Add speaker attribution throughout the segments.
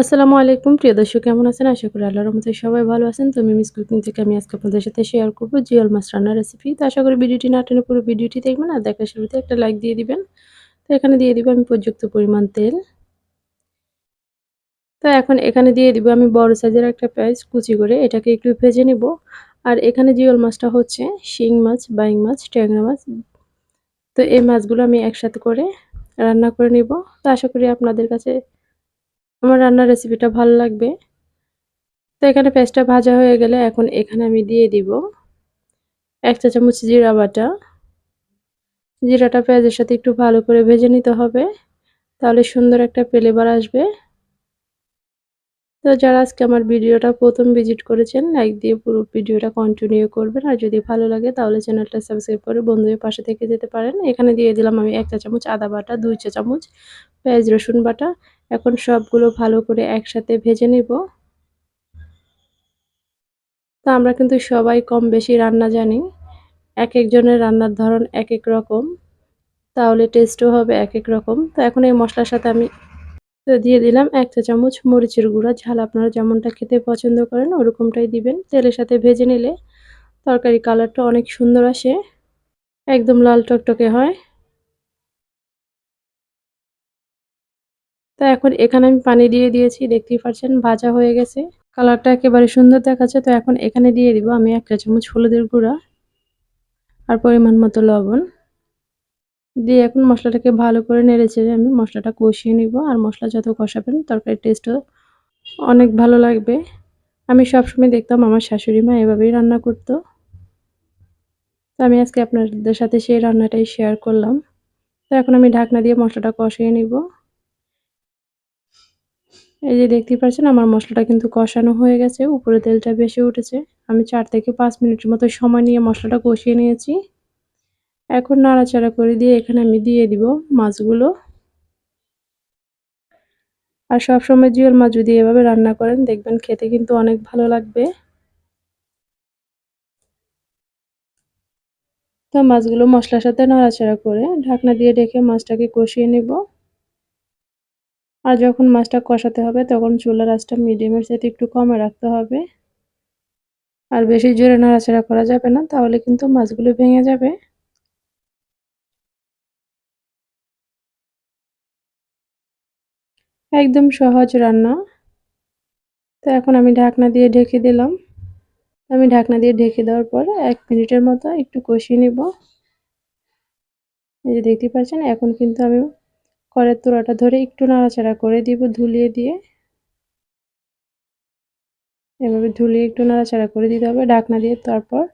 Speaker 1: আসসালামু আলাইকুম। প্রিয় দর্শক, কেমন আছেন? আশা করি আল্লাহর রহমতে সবাই ভালো আছেন। তো মিমিস কুকিং থেকে আমি আজকে আপনাদের সাথে শেয়ার করব জিওল মাছ রান্নার রেসিপি তো আশা করি ভিডিওটি না টেনে পুরো ভিডিওটি দেখবেন আর দেখার শুরুতে একটা লাইক দিয়ে দিবেন। তো এখানে দিয়ে দিব আমি পর্যাপ্ত পরিমাণ তেল। তো এখন এখানে দিয়ে দিব আমি বড় সাইজের একটা পেঁয়াজ কুচি করে, এটাকে একটু ভেজে নিব। আর এখানে জিওল মাছটা হচ্ছে শিং মাছ, বাইং মাছ, ট্যাংরা মাছ। তো এই মাছগুলো আমি একসাথে করে রান্না করে নিব। তো আশা করি আপনাদের কাছে আমার রান্নার রেসিপিটা ভালো লাগবে। তো এখানে পেঁয়াজটা ভাজা হয়ে গেলে এখন এখানে আমি দিয়ে দিব এক চা চামচ জিরা বাটা। জিরাটা পেঁয়াজের সাথে একটু ভালো করে ভেজে নিতে হবে, তাহলে সুন্দর একটা ফ্লেভার আসবে। তো যারা আজকে আমার ভিডিওটা প্রথম ভিজিট করেছেন লাইক দিয়ে পুরো ভিডিওটা কন্টিনিউ করবেন। আর যদি ভালো লাগে, তাহলে চ্যানেলটা সাবস্ক্রাইব করে বন্ধুদের পাশে থেকে যেতে পারেন। এখানে দিয়ে দিলাম আমি এক চা চামচ আদা বাটা, দুই চা চামচ পেঁয়াজ রসুন বাটা এখন সবগুলো ভালো করে একসাথে ভেজে নিব। তো আমরা কিন্তু সবাই কম বেশি রান্না জানি। এক একজনের রান্নার ধরন এক এক রকম। তাহলে টেস্টও হবে এক এক রকম। তো এখন এই মশলার সাথে আমি দিয়ে দিলাম এক চা চামচ মরিচের গুঁড়া, ঝাল আপনারা যেমনটা খেতে পছন্দ করেন ওরকমটাই দিবেন। তেলের সাথে ভেজে নিলে তরকারি কালারটা অনেক সুন্দর আসে। একদম লাল টকটকে হয়। তো এখন এখানে আমি পানি দিয়ে দিয়েছি, দেখতেই পাচ্ছেন ভাজা হয়ে গেছে। কালারটা একেবারে সুন্দর দেখাচ্ছে, তো এখন এখানে দিয়ে দিব আমি একটা চামচ হলুদের গুঁড়া আর পরিমাণ মতো লবণ। দিয়ে এখন মশলাটাকে ভালো করে নেড়ে চেড়ে আমি মশলাটা কষিয়ে নিব, আর মশলা যত কষাবেন তরকারির টেস্টও অনেক ভালো লাগবে। আমি সবসময় দেখতাম আমার শাশুড়ি মা এভাবেই রান্না করতো। তো আমি আজকে আপনাদের সাথে সেই রান্নাটাই শেয়ার করলাম। তো এখন আমি ঢাকনা দিয়ে মশলাটা কষিয়ে নিব। এই যে দেখতেই পাচ্ছেন, আমার মশলাটা কিন্তু কষানো হয়ে গেছে, উপরে তেলটা বেশি উঠেছে। আমি চার থেকে পাঁচ মিনিটের মতো সময় নিয়ে মশলাটা কষিয়ে নিয়েছি। এখন নাড়াচাড়া করে দিয়ে এখানে আমি দিয়ে দিব মাছগুলো। আর সবসময় জিওল মাছ যদি এভাবে রান্না করেন, দেখবেন খেতে কিন্তু অনেক ভালো লাগবে। তো মাছগুলো মশলার সাথে নাড়াচাড়া করে ঢাকনা দিয়ে ঢেকে মাছটাকে কষিয়ে নিব। আর যখন মাছটা কষাতে হবে, তখন চুলার আঁচটা মিডিয়ামের সাথে একটু কমে রাখতে হবে। আর বেশি জোরে নাড়াচাড়া করা যাবে না, তাহলে কিন্তু মাছগুলো ভেঙে যাবে। একদম সহজ রান্না। তো এখন আমি ঢাকনা দিয়ে ঢেকে দিলাম। আমি ঢাকনা দিয়ে ঢেকে দেওয়ার পর এক মিনিটের মতো একটু কষিয়ে নিব। এই যে দেখতে পাচ্ছেন, এখন কিন্তু আমি কড়ের তোড়াটা ধরে একটু নাড়াচাড়া করে দিব, ধুলিয়ে দিয়ে। এভাবে ধুলিয়ে একটু নাড়াচাড়া করে দিতে হবে ঢাকনা দিয়ে। তারপর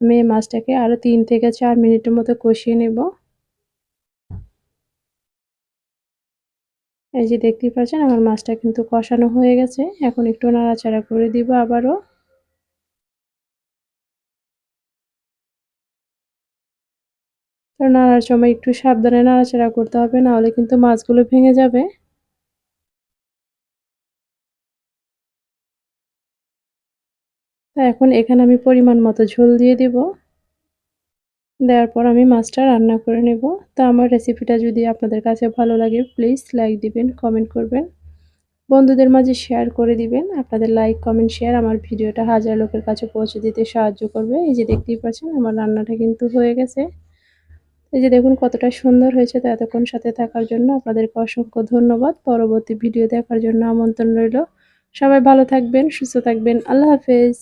Speaker 1: আমি এই মাছটাকে আরও তিন থেকে চার মিনিটের মতো কষিয়ে নেব। এই যে দেখতেই পাচ্ছেন, আমার মাছটা কিন্তু কষানো হয়ে গেছে। এখন একটু নাড়াচাড়া করে দিব আবারও। নাড়ার সময় একটু সাবধানে নাড়াচাড়া করতে হবে, নাহলে কিন্তু মাছগুলো ভেঙে যাবে। এখন এখানে আমি পরিমাণ মতো ঝোল দিয়ে দিব। দেওয়ার পর আমি মাছটা রান্না করে নেব। তো আমার রেসিপিটা যদি আপনাদের কাছে ভালো লাগে, প্লিজ লাইক দিবেন, কমেন্ট করবেন। বন্ধুদের মাঝে শেয়ার করে দিবেন। আপনাদের লাইক, কমেন্ট, শেয়ার আমার ভিডিওটা হাজার লোকের কাছে পৌঁছে দিতে সাহায্য করবে। এই যে দেখতেই পাচ্ছেন, আমার রান্নাটা কিন্তু হয়ে গেছে। এই যে দেখুন কতটা সুন্দর হয়েছে তো এতক্ষণ সাথে থাকার জন্য আপনাদেরকে অসংখ্য ধন্যবাদ। পরবর্তী ভিডিও দেখার জন্য আমন্ত্রণ রইল। সবাই ভালো থাকবেন, সুস্থ থাকবেন। আল্লাহ হাফেজ।